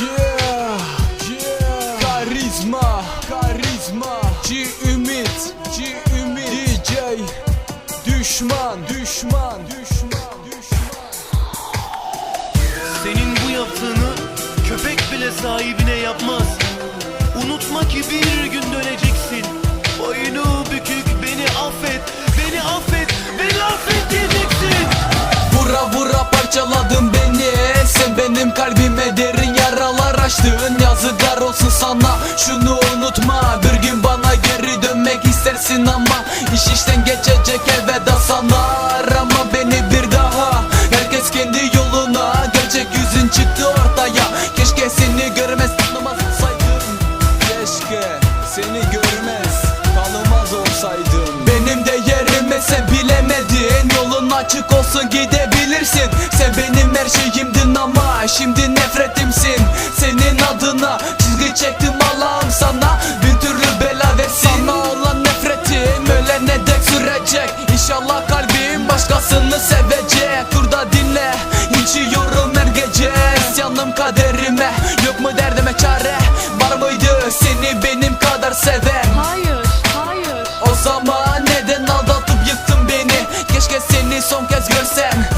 Yeah, yeah. Karizma, karizma. Ci ümit, ci ümit. DJ, düşman, düşman, düşman, düşman. Senin bu yaptığını köpek bile sahibine yapmaz. Unutma. Bir gün bana geri dönmek istersin ama iş işten geçecek elveda sana Arama beni bir daha Herkes kendi yoluna Gerçek yüzün çıktı ortaya. Keşke seni görmez tanımaz olsaydım. Keşke seni görmez tanımaz olsaydım. Benim de yerimi sen bilemedin. Yolun açık olsun gidebilirsin. Sen benim her şeyimdin ama şimdi nefretimsin bitecek İnşallah kalbim başkasını sevecek. Turda dinle içiyorum her gece. Yanım kaderime yok mu derdime çare? Var mıydı seni benim kadar seven? Hayır hayır. O zaman neden aldatıp yıktın beni? Keşke seni son kez görsem.